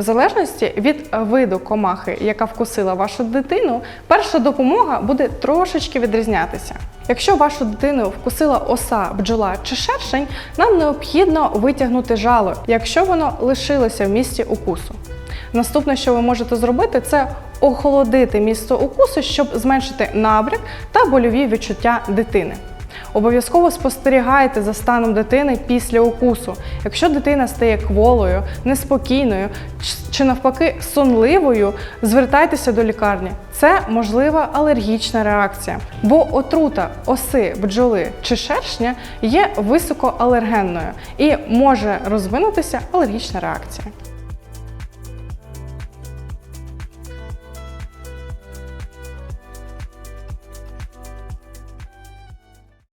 В залежності від виду комахи, яка вкусила вашу дитину, перша допомога буде трошечки відрізнятися. Якщо вашу дитину вкусила оса, бджола чи шершень, нам необхідно витягнути жало, якщо воно лишилося в місці укусу. Наступне, що ви можете зробити, це охолодити місце укусу, щоб зменшити набряк та больові відчуття дитини. Обов'язково спостерігайте за станом дитини після укусу. Якщо дитина стає кволою, неспокійною чи навпаки сонливою, звертайтеся до лікарні. Це можлива алергічна реакція, бо отрута оси, бджоли чи шершня є високоалергенною і може розвинутися алергічна реакція.